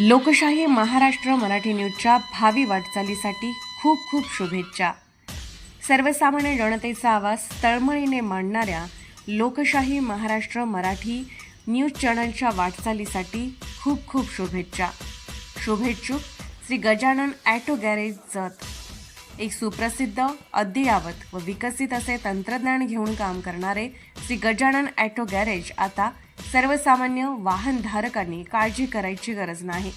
लोकशाही महाराष्ट्र मराठी न्यूजच्या भावी वाटचालीसाठी खूप खूप शुभेच्छा. सर्वसामान्य जनतेचा आवाज तळमळीने मांडणाऱ्या लोकशाही महाराष्ट्र मराठी न्यूज चॅनलच्या वाटचालीसाठी खूप खूप शुभेच्छा. शुभेच्छुक श्री गजानन ॲटो गॅरेज जत. एक सुप्रसिद्ध अद्ययावत व विकसित असे तंत्रज्ञान घेऊन काम करणारे श्री गजानन ॲटो गॅरेज आता सर्वसामान्य वाहनधारकांनी काळजी करायची गरज नाही.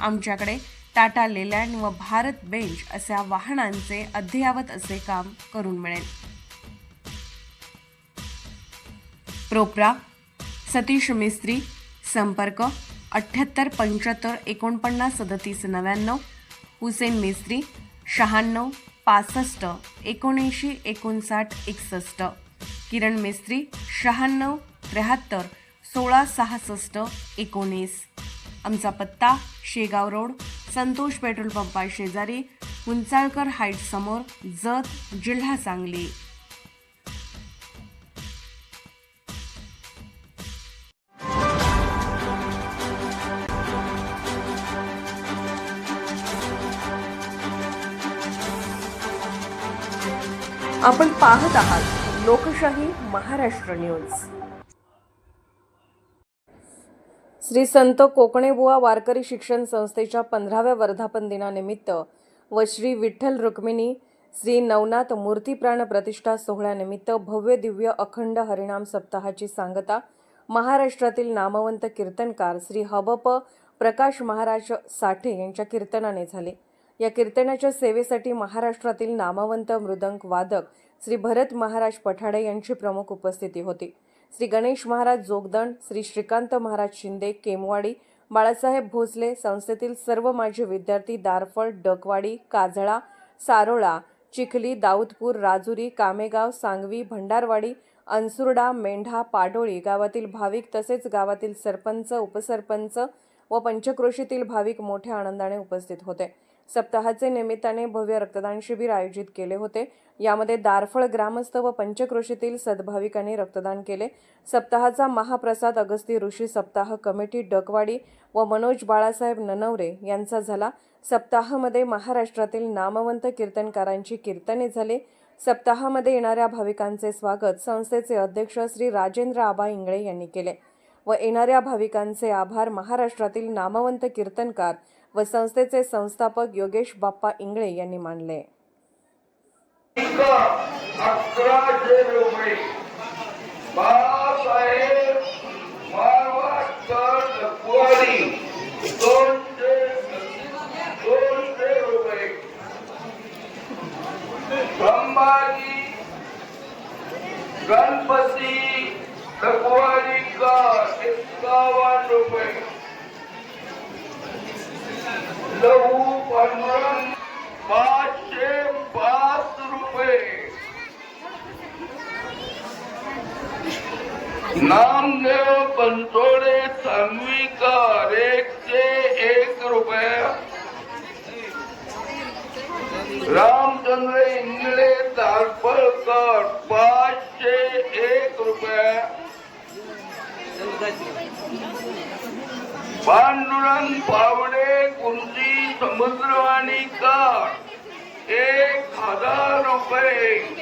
आमच्याकडे टाटा लेलँड व भारत बेंच अशा वाहनांचे अद्ययावत असे काम करून मिळेल. प्रोप्रा सतीश मिस्त्री संपर्क अठ्ठ्याहत्तर पंच्याहत्तर एकोणपन्नास सदतीस नव्याण्णव हुसेन मिस्त्री शहाण्णव पासष्ट एकोणऐंशी एकोणसाठ एकसष्ट किरण मिस्त्री शहाण्णव त्र्याहत्तर सोळा सहासष्ट एकोणीस. आमचा पत्ता शेगाव रोड संतोष पेट्रोल पंपा शेजारी उंचाळकर हाईट समोर जत जिल्हा सांगली. आपण पाहत आहात लोकशाही महाराष्ट्र न्यूज. श्री संत कोकणेबुवा वारकरी शिक्षण संस्थेच्या पंधराव्या वर्धापन दिनानिमित्त व श्री विठ्ठल रुक्मिणी श्री नवनाथ मूर्तीप्राण प्रतिष्ठा सोहळ्यानिमित्त भव्य दिव्य अखंड हरिणाम सप्ताहाची सांगता महाराष्ट्रातील नामवंत कीर्तनकार श्री हबप प्रकाश महाराज साठे यांच्या कीर्तनाने झाले. या कीर्तनाच्या सेवेसाठी महाराष्ट्रातील नामवंत मृदंग वादक श्री भरत महाराज पठाडे यांची प्रमुख उपस्थिती होती. श्री गणेश महाराज जोगदंड श्री श्रीकांत महाराज शिंदे केमवाडी बाळासाहेब भोसले संस्थेतील सर्व माजी विद्यार्थी दारफळ डकवाडी काजळा सारोळा चिखली दाऊदपूर राजुरी कामेगाव सांगवी भंडारवाडी अनसुर्डा मेंढा पाडोळी गावातील भाविक तसेच गावातील सरपंच उपसरपंच व पंचक्रोशीतील भाविक मोठ्या आनंदाने उपस्थित होते. सप्ताहाचे निमित्ताने भव्य रक्तदान शिबिर आयोजित केले होते. यामध्ये दारफळ ग्रामस्थ व पंचक्रोशीतील सद्भाविकांनी रक्तदान केले. सप्ताहाचा महाप्रसाद अगस्ती ऋषी सप्ताह कमिटी डकवाडी व मनोज बाळासाहेब ननवरे यांचा झाला. सप्ताहामध्ये महाराष्ट्रातील नामवंत कीर्तनकारांची कीर्तने झाली. सप्ताहामध्ये येणाऱ्या भाविकांचे स्वागत संस्थेचे अध्यक्ष श्री राजेंद्र आबा इंगळे यांनी केले व येणाऱ्या भाविकांचे आभार महाराष्ट्रातील नामवंत कीर्तनकार व संस्थेचे संस्थापक योगेश बाप्पा इंगळे यांनी मानले अकराशे रुपये बाळासाहेब मारवाडकर लकवाडी दोनशे दोनशे रुपये संभाजी गणपती लकवाडीकर एक्कावन्न रुपये लहू पांडुरंग पाचशे पाच रुपये नामदेव बनसोडे सांगवीकर एकशे एक रुपये. रामचंद्र इंगळे तारफळकर पाचशे एक रुपये. पांडुरंग पावडे कुंती समुद्रवाणीकर एक हजार रुपये.